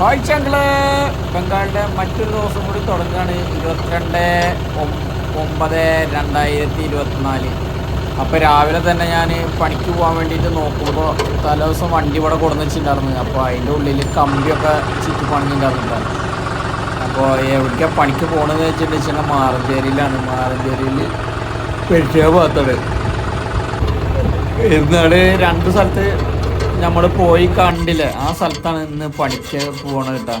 കാഴ്ചകൾ ബംഗാളിന്റെ മറ്റൊരു ദിവസം കൂടി തുടങ്ങുകയാണ്. ഇരുപത്തിരണ്ട് ഒമ്പത് രണ്ടായിരത്തി ഇരുപത്തിനാല്. അപ്പോൾ രാവിലെ തന്നെ ഞാൻ പണിക്ക് പോകാൻ വേണ്ടിയിട്ട് നോക്കുമ്പോൾ തലേ ദിവസം വണ്ടി ഇവിടെ കൊടുന്ന് വെച്ചിട്ടുണ്ടായിരുന്നു. അപ്പോൾ അതിന്റെ ഉള്ളിൽ കമ്പിയൊക്കെ ചുറ്റി പണിഞ്ഞിട്ടുണ്ടായിരുന്നു. അപ്പോൾ എവിടേക്കാണ് പണിക്ക് പോകണമെന്ന് വെച്ചിട്ടുണ്ടെങ്കിൽ മാറഞ്ചേരിയിലാണ്. മാറഞ്ചേരിയിൽ പെരിയ ഭാഗത്താണ്. എന്നാണ് രണ്ട് സ്ഥലത്ത് നമ്മൾ പോയി കണ്ടില്ലേ? ആ സ്ഥലത്താണ് ഇന്ന് പണിക്ക് പോണത് കേട്ടോ.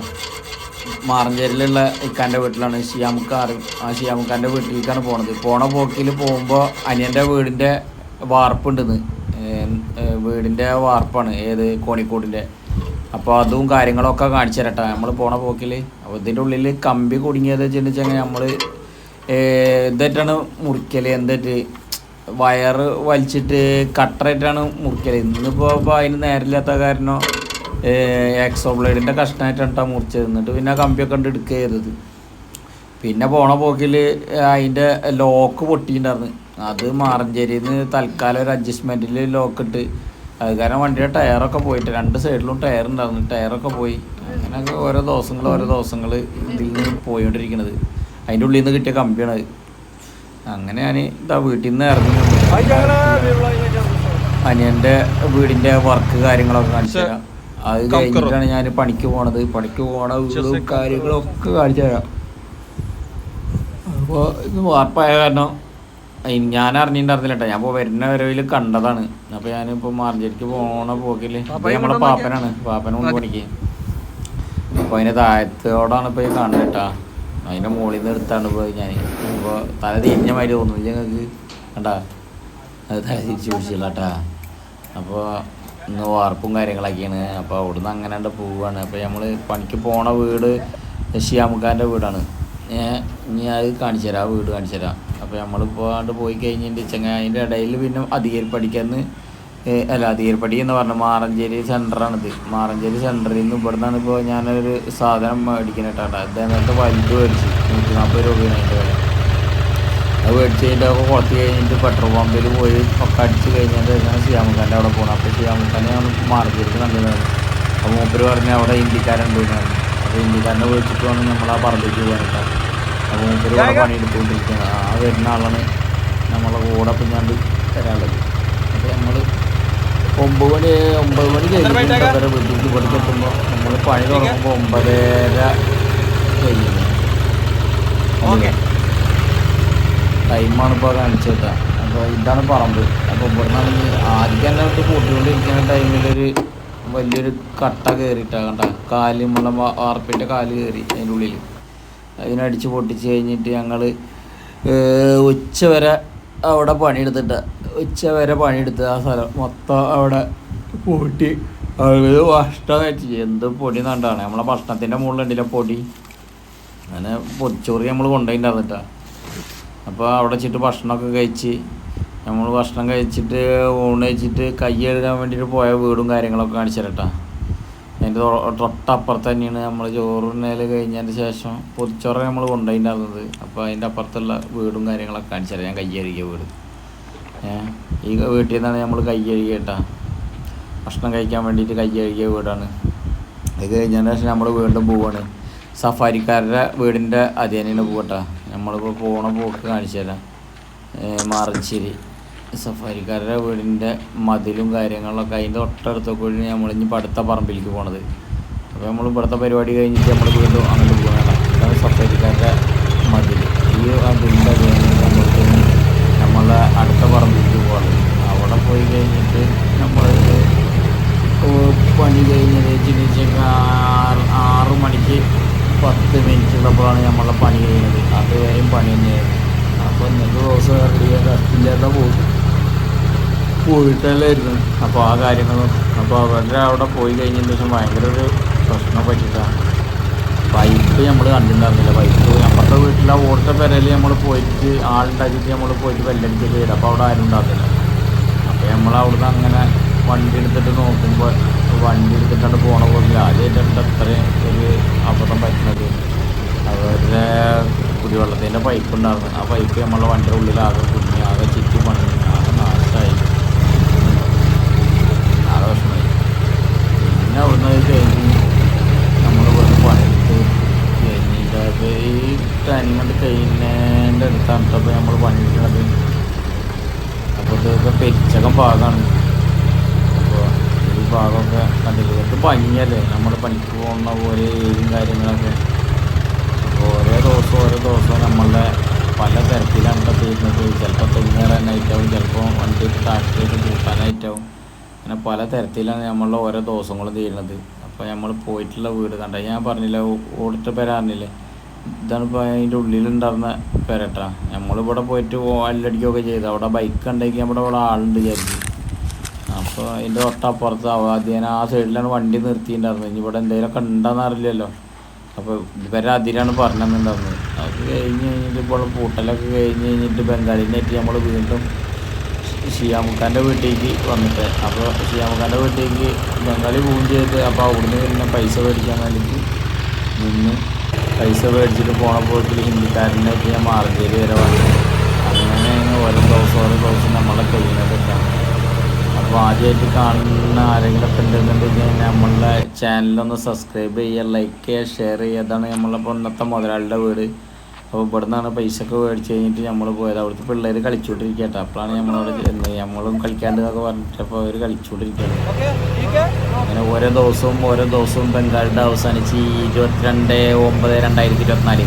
മാറഞ്ചേരിയിലുള്ള ഇക്കാന്റെ വീട്ടിലാണ് ഷിയാമുക്കാർ ആ ഷിയാമുക്കാന്റെ വീട്ടിലേക്കാണ് പോണത്. പോണ പോക്കിൽ പോകുമ്പോൾ അനിയന്റെ വീടിന്റെ വാർപ്പുണ്ടെന്ന് വീടിന്റെ വാർപ്പാണ് ഏത് കോണിക്കോടിന്റെ അപ്പോൾ അതും കാര്യങ്ങളൊക്കെ കാണിച്ചു തരട്ടെ നമ്മൾ പോണ പോക്കിൽ അപ്പോൾ ഇതിന്റെ ഉള്ളിൽ കമ്പി കുടുങ്ങിയത് വെച്ചിട്ടുണ്ടെങ്കിൽ നമ്മൾ ഇതായിട്ടാണ് മുറിക്കൽ എന്തായിട്ട് വയറ് വലിച്ചിട്ട് കട്ടറായിട്ടാണ് മുറിക്കൽ ഇന്നിപ്പോൾ അതിന് നേരമില്ലാത്ത കാരണം എക്സോ ബ്ലേഡിന്റെ കഷ്ണമായിട്ടാണ് ട്ടാ മുറിച്ചത്. എന്നിട്ട് പിന്നെ കമ്പിയൊക്കെ കണ്ട് എടുക്കുക ചെയ്തത്. പിന്നെ പോണ പോക്കിൽ അതിന്റെ ലോക്ക് പൊട്ടിയിട്ടുണ്ടായിരുന്നു. അത് മാറഞ്ചേരിയിൽ നിന്ന് തൽക്കാലം ഒരു അഡ്ജസ്റ്റ്മെന്റിൽ ലോക്ക് ഇട്ട്. അത് കാരണം വണ്ടിയുടെ ടയറൊക്കെ പോയിട്ട് രണ്ട് സൈഡിലും ടയർ ഉണ്ടായിരുന്നു. ടയറൊക്കെ പോയി. അങ്ങനെയൊക്കെ ഓരോ ദിവസങ്ങൾ ഓരോ ദിവസങ്ങൾ ഇതിൽ നിന്ന് പോയിക്കൊണ്ടിരിക്കുന്നത് അതിന്റെ ഉള്ളിൽ നിന്ന് കിട്ടിയ കമ്പിയാണ് അത്. അങ്ങനെ ഞാൻ ഇതാ വീട്ടിൽ നിന്ന് ഇറങ്ങി അനിയന്റെ വീടിന്റെ വർക്ക് കാര്യങ്ങളൊക്കെ കാണിച്ചു തരാം. അത് കഴിഞ്ഞിട്ടാണ് ഞാൻ പണിക്ക് പോണത്. പണിക്ക് പോണ വീടും കാര്യങ്ങളും ഒക്കെ കാണിച്ചു തരാം. അപ്പോൾ ഇത് വാർപ്പായ കാരണം ഞാൻ അറിഞ്ഞിട്ടുണ്ടായിരുന്നില്ല കേട്ടോ ഞാൻ ഇപ്പോൾ വരുന്ന വരവിൽ കണ്ടതാണ്. അപ്പോൾ ഞാനിപ്പോൾ മാർജരിക്ക് പോണ പോക്കിൽ ഇത് നമ്മളെ പാപ്പനാണ്. പാപ്പനെ കൊണ്ട് പണിക്ക്. അപ്പോൾ അതിന്റെ താഴത്തോടാണ് ഇപ്പോൾ ഈ കാണുന്നത് കേട്ടാ അതിന്റെ മുകളിൽ നിന്ന് എടുത്താണ് പോയി ഞാൻ ഇപ്പോൾ തല തിരിഞ്ഞ മാതിരി തോന്നുന്നു. ഞങ്ങൾക്ക് കണ്ടാ? അത് തല തിരിച്ച് പിടിച്ചില്ല കേട്ടാ അപ്പോൾ ഇന്ന് വാർപ്പും കാര്യങ്ങളൊക്കെയാണ്. അപ്പോൾ അവിടുന്ന് അങ്ങനെ ഉണ്ട് പോവുകയാണ് അപ്പോൾ നമ്മൾ പണിക്ക് പോണ വീട് ശ്യാമുക്കാന്റെ വീടാണ്. ഇനി അത് കാണിച്ചു തരാം. വീട് കാണിച്ചു തരാം. അപ്പോൾ നമ്മളിപ്പോൾ അങ്ങോട്ട് പോയി കഴിഞ്ഞിട്ട് ചങ്ങ അതിന്റെ ഇടയിൽ പിന്നെ അധികരിപ്പടിക്കന്ന് അല്ല തീർപ്പടി എന്ന് പറഞ്ഞ മാറഞ്ചേരി സെന്ററാണിത് മാറഞ്ചേരി സെന്ററിൽ നിന്ന് ഇവിടെ നിന്നാണ് ഇപ്പോൾ ഞാനൊരു സാധനം മേടിക്കുന്നത് കേട്ടോ അദ്ദേഹത്തെ വലുത് മേടിച്ച്. നൂറ്റി നാൽപ്പത് രൂപയാണ് അതിന്റെ വില. അത് മേടിച്ച് കഴിഞ്ഞിട്ട് അപ്പോൾ കുറച്ച് കഴിഞ്ഞിട്ട് പെട്രോൾ പമ്പിൽ പോയി ഒക്കെ അടിച്ച് കഴിഞ്ഞാൽ ഞാൻ ഷിയാമുഖാന്റെ അവിടെ പോകണം അപ്പോൾ ഷിയാമുഖാനെ ഞാൻ മാർക്കറ്റിൽ കണ്ടതാണ് അപ്പോൾ മൂപ്പര് പറഞ്ഞ് അവിടെ ഇന്ത്യക്കാരുണ്ട് അപ്പോൾ ഇന്ത്യക്കാരനെ വിളിച്ചിട്ട് വേണം നമ്മൾ ആ പറമ്പിലേക്ക് പോകാനായിട്ട് അപ്പോൾ മൂപ്പര് ഇവിടെ പണിയെടുത്തുകൊണ്ടിരിക്കുകയാണ്. ആ വരുന്ന ആളാണ് നമ്മളെ കൂടെ വരാനുള്ളത് അപ്പോൾ നമ്മൾ ഒമ്പത് മണി ഒമ്പത് മണി കഴിഞ്ഞിട്ട് വീട്ടിലേക്ക് ഇവിടെ എത്തുമ്പോൾ നമ്മൾ പണി തുടങ്ങുമ്പോൾ ഒമ്പതര കഴിഞ്ഞു ടൈമാണ് ഇപ്പോൾ കാണിച്ചേട്ടാ അപ്പോൾ ഇതാണ് പറമ്പ്. അപ്പോൾ ഇവിടെ നിന്നാണെങ്കിൽ ആദ്യം തന്നെ ഇട്ട് കൂട്ടിക്കൊണ്ടിരിക്കുന്ന ടൈമിലൊരു വലിയൊരു കട്ട കയറിയിട്ടാണ് കണ്ട. കാൽ നമ്മളെ വാർപ്പിന്റെ കാൽ കയറി അതിന്റെ ഉള്ളിൽ അതിനടിച്ച് പൊട്ടിച്ച് കഴിഞ്ഞിട്ട് ഞങ്ങൾ ഉച്ച വരെ അവിടെ പണിയെടുത്തിട്ട്. ഉച്ച വരെ പണിയെടുത്ത് ആ സ്ഥലം മൊത്തം അവിടെ പൂട്ടി. അത് ഭക്ഷണം വെച്ച് എന്ത് പൊടി നണ്ടാണ് നമ്മളെ ഭക്ഷണത്തിന്റെ മുകളിലുണ്ടല്ലോ പൊടി. അങ്ങനെ പൊടിച്ചോറി നമ്മൾ കൊണ്ടുപോയിട്ടാ അപ്പോൾ അവിടെ വെച്ചിട്ട് ഭക്ഷണമൊക്കെ കഴിച്ച് നമ്മൾ ഭക്ഷണം കഴിച്ചിട്ട് ഊണ് കഴിച്ചിട്ട് കൈ എഴുതാൻ വേണ്ടിയിട്ട് പോയ വീടും കാര്യങ്ങളൊക്കെ കാണിച്ചു തരട്ടാ. അതിന്റെ തൊട്ടപ്പുറത്ത് തന്നെയാണ് നമ്മൾ ചോറിനേൽ കഴിഞ്ഞതിന് ശേഷം പൊതിച്ചോറ നമ്മൾ കൊണ്ടുപോയിട്ടുണ്ടായിരുന്നത് അപ്പോൾ അതിന്റെ അപ്പുറത്തുള്ള വീടും കാര്യങ്ങളൊക്കെ കാണിച്ചു തരാം. ഞാൻ കൈ കഴുകിയ വീട്. ഈ വീട്ടിൽ നിന്നാണ് നമ്മൾ കൈ കഴുകിയ കേട്ടാ ഭക്ഷണം കഴിക്കാൻ വേണ്ടിയിട്ട് കൈ കഴുകിയ വീടാണ്. അത് കഴിഞ്ഞതിന് ശേഷം നമ്മൾ വീണ്ടും പോവാണ്. സഫാരിക്കാരുടെ വീടിന്റെ അതേനാണ് പോകട്ടെ നമ്മളിപ്പോൾ പോണ പോക്ക് കാണിച്ചു തരാം. മാറഞ്ചേരി. സഫാരിക്കാരുടെ വീടിന്റെ മതിലും കാര്യങ്ങളൊക്കെ അതിന്റെ തൊട്ടടുത്ത കൂടി ഇനി അടുത്ത പറമ്പിലേക്ക് പോണത്. അപ്പോൾ നമ്മൾ ഇവിടുത്തെ പരിപാടി കഴിഞ്ഞിട്ട് നമ്മൾ വീണ്ടും അങ്ങോട്ട് പോകണം സഫാരിക്കാരുടെ മതിൽ ഈ അതിന്റെ ഉള്ളപ്പോഴാണ് നമ്മളെ പണി കഴിഞ്ഞത്. അതുവരെയും പണി തന്നെയായിരുന്നു. അപ്പോൾ ഇന്നത്തെ ദിവസം ഇറങ്ങിയ കഷ്ടില്ലാത്ത പോകും പോയിട്ടല്ലായിരുന്നു. അപ്പോൾ ആ കാര്യങ്ങളും അപ്പോൾ അവരുടെ അവിടെ പോയി കഴിഞ്ഞതിന് ശേഷം ഭയങ്കര ഒരു പ്രശ്നം പറ്റിയിട്ടാണ് പൈപ്പ് നമ്മൾ കണ്ടിട്ടുണ്ടായിരുന്നില്ല. പൈപ്പ് നമ്മുടെ വീട്ടിലെ ഓടിച്ച പെരയിൽ നമ്മൾ പോയിട്ട് ആളുണ്ടാക്കിയിട്ട് നമ്മൾ പോയിട്ട് വെല്ലടിച്ച് ചെയ്ത് അപ്പോൾ അവിടെ ആരും ഉണ്ടാകില്ല അപ്പോൾ നമ്മൾ അവിടുന്ന് അങ്ങനെ വണ്ടി എടുത്തിട്ട് നോക്കുമ്പോൾ വണ്ടി എടുത്തിട്ടാണ് പോണ പോലെ ആദ്യമായിട്ടാണ് അത്രയും ഒരു അബദ്ധം പറ്റുന്നത് അതുപോലെ കുടിവെള്ളത്തിന്റെ പൈപ്പ് ഉണ്ടായിരുന്നു. ആ പൈപ്പ് നമ്മളെ വണ്ടിയുടെ ഉള്ളിൽ ആകെ കുഞ്ഞ് ആകെ ചുറ്റി പണി ആകെ നാശമായി. ആകെ വിഷമായി പിന്നെ അവിടുന്ന് കഴിഞ്ഞ് നമ്മൾ ഇവിടുന്ന് പണിയിട്ട് കഴിഞ്ഞിട്ട് ഈ ട്രെയിനിങ് കൊണ്ട് കഴിഞ്ഞതിന്റെ അടുത്താണ് നമ്മൾ പണിയിട്ടുള്ളത് അപ്പോൾ ഇതൊക്കെ പെരിച്ചകം ഭാഗമാണ് അപ്പോൾ ഈ ഭാഗമൊക്കെ കണ്ടിട്ട് ഇത് ഭംഗിയല്ലേ നമ്മൾ പണിക്ക് പോകുന്ന പോലെ ഏരിയും കാര്യങ്ങളൊക്കെ. ഓരോ ദിവസവും ഓരോ ദിവസവും നമ്മളുടെ പല തരത്തിലാണ് തീരുന്നത്. ചിലപ്പോൾ തെങ്ങേറാനായിട്ടാവും ചിലപ്പോൾ വണ്ടി ട്രാക്ടറിൽ കൂട്ടാനായിട്ടാവും അങ്ങനെ പല തരത്തിലാണ് നമ്മളുടെ ഓരോ ദിവസങ്ങളും തീരുന്നത്. അപ്പോൾ നമ്മൾ പോയിട്ടുള്ള വീട് കണ്ട ഞാൻ പറഞ്ഞില്ല ഓടിട്ട പേര അറിഞ്ഞില്ലേ? ഇതാണ് ഇപ്പോൾ അതിന്റെ ഉള്ളിലുണ്ടായിരുന്ന പെരട്ടാ. നമ്മളിവിടെ പോയിട്ട് അല്ലടിക്കുകയൊക്കെ ചെയ്തു. അവിടെ ബൈക്ക് ഉണ്ടെങ്കിൽ നമ്മുടെ ഇവിടെ ആളുണ്ട് വിചാരിച്ചു. അപ്പോൾ അതിന്റെ തൊട്ടപ്പുറത്ത് ആദ്യം ആ സൈഡിലാണ് വണ്ടി നിർത്തിയിട്ടുണ്ടായിരുന്നത്. ഇനി ഇവിടെ എന്തെങ്കിലുമൊക്കെ ഉണ്ടോയെന്ന് അറിയില്ലല്ലോ. അപ്പോൾ ഇവരെ അതിരാണ് പറഞ്ഞിട്ടുണ്ടായിരുന്നത് അത് കഴിഞ്ഞ് കഴിഞ്ഞിട്ട് ഇപ്പോൾ പൂട്ടലൊക്കെ കഴിഞ്ഞ് കഴിഞ്ഞിട്ട് ബംഗാളിനെത്തി നമ്മൾ വീണ്ടും ഷിയാമുഖാന്റെ വീട്ടിലേക്ക് വന്നിട്ട്. അപ്പോൾ ഷിയാമുഖാന്റെ വീട്ടിലേക്ക് ബംഗാളി പോവുകയും ചെയ്ത്. അപ്പോൾ അവിടുന്ന് പിന്നെ പൈസ മേടിക്കാൻ വേണ്ടിയിട്ട് നിന്ന് പൈസ മേടിച്ചിട്ട് പോണ പോക്കിൽ ഹിന്ദിക്കാരനായിട്ട് ഞാൻ മാർഗേരി വരെ വന്നു. അങ്ങനെ ഓരോ ദിവസം ഓരോ ദിവസം നമ്മളെ കഴിയുന്നതൊക്കെ വാചായിട്ട് കാണുന്ന ആരെങ്കിലും ഒക്കെ ഉണ്ടെന്നുണ്ടെങ്കിൽ നമ്മളുടെ ചാനലൊന്ന് സബ്സ്ക്രൈബ് ചെയ്യുക ലൈക്ക് ചെയ്യുക ഷെയർ ചെയ്യുക. അതാണ് നമ്മളിപ്പോൾ ഇന്നത്തെ മുതലാളിയുടെ വീട്. അപ്പോൾ ഇവിടെ നിന്നാണ് പൈസ ഒക്കെ മേടിച്ച് കഴിഞ്ഞിട്ട് നമ്മൾ പോയത്. അവിടുത്തെ പിള്ളേർ കളിച്ചുകൊണ്ടിരിക്കുക കേട്ടോ. അപ്പോഴാണ് നമ്മളവിടെ ചെന്ന് നമ്മളും കളിക്കാണ്ട് എന്നൊക്കെ പറഞ്ഞിട്ട് അപ്പോൾ അവർ കളിച്ചുകൊണ്ടിരിക്കുകയാണ് അങ്ങനെ ഓരോ ദിവസവും ഓരോ ദിവസവും ബംഗാളിന്റെ അവസാനിച്ച് ഇരുപത്തിരണ്ട് ഒമ്പത് രണ്ടായിരത്തി ഇരുപത്തിനാല്.